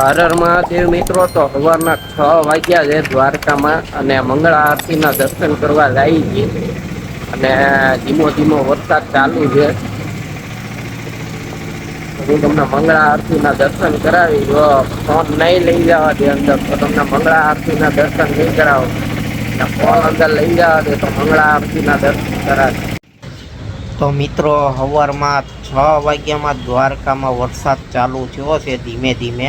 હરર મહાદેવ મિત્રો તો સવારના છ વાગ્યા છે દ્વારકામાં અને મંગળ આરતીના દર્શન કરવા જાય છે. અને ધીમો ધીમો વરસાદ ચાલુ છે. હું તમને મંગળા આરતીના દર્શન કરાવી, જો ફોન નહીં લઈ જવા દે અંદર, તો તમને મંગળા આરતીના દર્શન નહીં કરાવો. અને ફોન અંદર લઈ જવા દે તો મંગળા આરતીના દર્શન કરાવે. તો મિત્રો, સવારમાં છ વાગ્યામાં દ્વારકામાં વરસાદ ચાલુ થયો છે ધીમે ધીમે.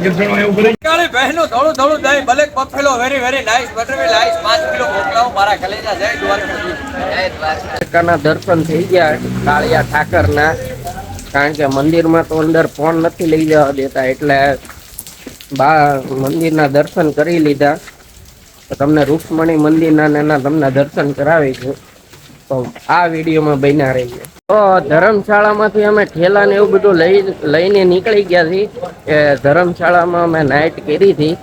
કાળી બહેનો થોડું થોડું દહીં ભલે buffalo very very nice butter nice પાંચ કિલો મોકલાવો મારા કલેજા જય દ્વારકાધીશ જય દ્વારકા. દ્વારકાના દર્શન થઈ ગયા કાળિયા ઠાકરના કારણ કે મંદિરમાં તો અંદર ફોન નથી લઈ જવા દેતા એટલે બા મંદિરના દર્શન કરી લીધા. તો તમને રૂક્ષ્મણી મંદિરના નાના તમને દર્શન કરાવીશું. તો આ વિડીયોમાં બન્યા રહીએ. ધર્મશાળામાંથી અમે ઠેલા ને એવું બધું લઈ લઈને નીકળી ગયા છીએ. એ ધર્મશાળામાં અમે નાઇટ કરી હતી.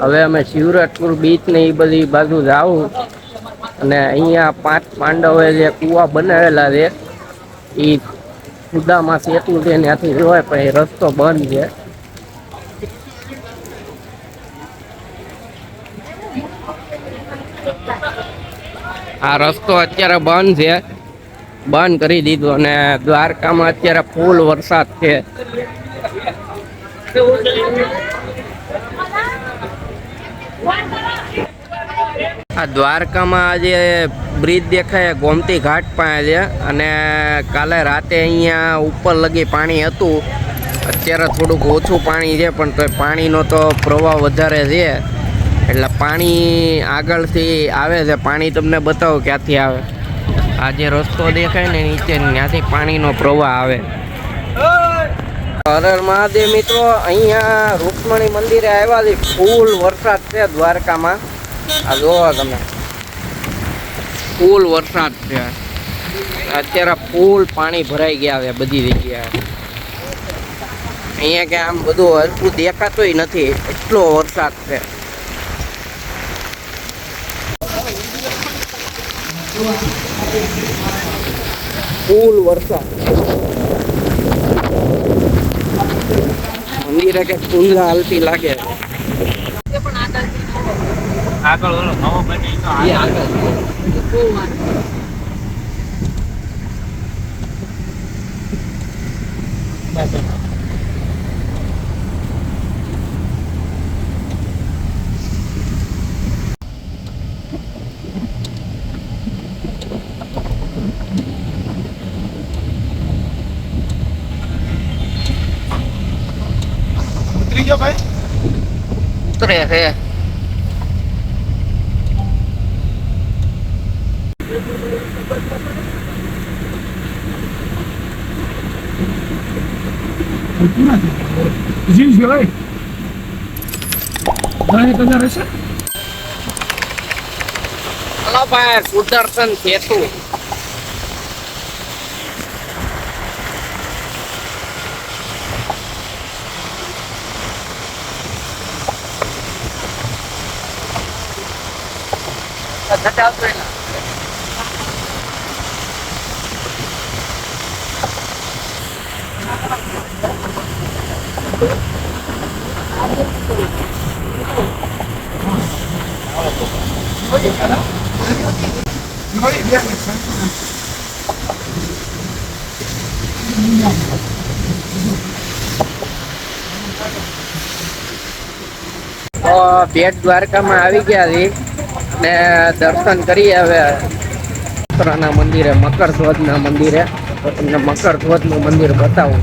હવે અમે શિવરાજપુર બીચ ને એ બધી બાજુ જાવું અને અહીંયા પાંચ પાંડવે જે કુવા બનાવેલા છે, એ ખુદામાં સેતુ છે, ત્યાંથી જોવાય પણ એ રસ્તો બંધ છે. આ રસ્તો અત્યારે બંધ છે. બંધ કરી દીધું અને દ્વારકામાં અત્યારે ફૂલ વરસાદ છે. આ દ્વારકામાં આજે બ્રિજ દેખાય, ગોમતી ઘાટ પાસે છે. અને કાલે રાતે અહીંયા ઉપર લગી પાણી હતું. અત્યારે થોડુંક ઓછું પાણી છે, પણ તો પાણીનો તો પ્રવાહ વધારે છે. એટલે પાણી આગળથી આવે છે. પાણી તમને બતાવો ક્યાંથી આવે. આ જે રસ્તો દેખાય ને નીચે ત્યાંથી પાણીનો પ્રવાહ આવે. હરર મહાદેવ મિત્રો, અહીંયા રૂકમણી મંદિરે આવ્યા છે. ફૂલ વરસાદ છે દ્વારકામાં. આ જોવો તમે. ફૂલ વરસાદ છે. અત્યારે ફૂલ પાણી ભરાઈ ગયા છે બધી જગ્યાએ. અહીંયા કે આમ બધું હરકું દેખાતોય નથી. એટલો વરસાદ છે. ફૂલ વરસાદ. મંદિરે કે કુંજા હાલતી લાગે. આગળ ઓલો નવો બની તો ઉતરી ગયો ભાઈ ઉતરે છે જીવ છે ભાઈ ઘણી કદાચ રહેશે હલો ભાઈ સુદર્શન સેતુ ઘણી બે છે તો બેટ દ્વારકામાં આવી ગયા છે ને દર્શન કરીએ ya, ઉત્તરાના મંદિરે મકર ધ્વજના મંદિરે તો તમને મકર ધ્વજનું મંદિર બતાવું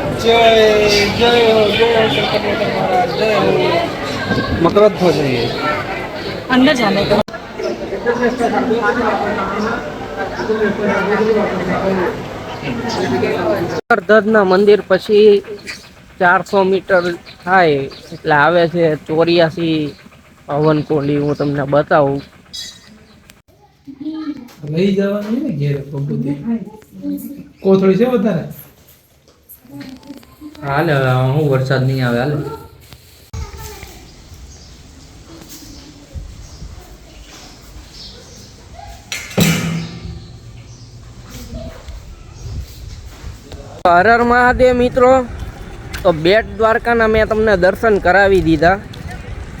જય. જય જય. અંદર જાને का ધરના મંદિર પછી ચારસો મીટર થાય એટલે આવે છે ચોર્યાસી પવન કોંડી હું તમને બતાવું. લઈ જવાની ઘેર કોથળી છે વધારે? હાલે હું વરસાદ નહીં આવે, હાલે. હર હર મહાદેવ મિત્રો. તો બેટ દ્વારકાના મેં તમને દર્શન કરાવી દીધા.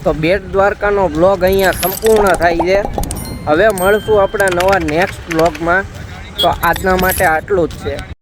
તો બેટ દ્વારકાનો બ્લોગ અહીંયા સંપૂર્ણ થાય છે. હવે મળશું આપણા નવા નેક્સ્ટ બ્લોગમાં તો આજના માટે આટલું જ છે.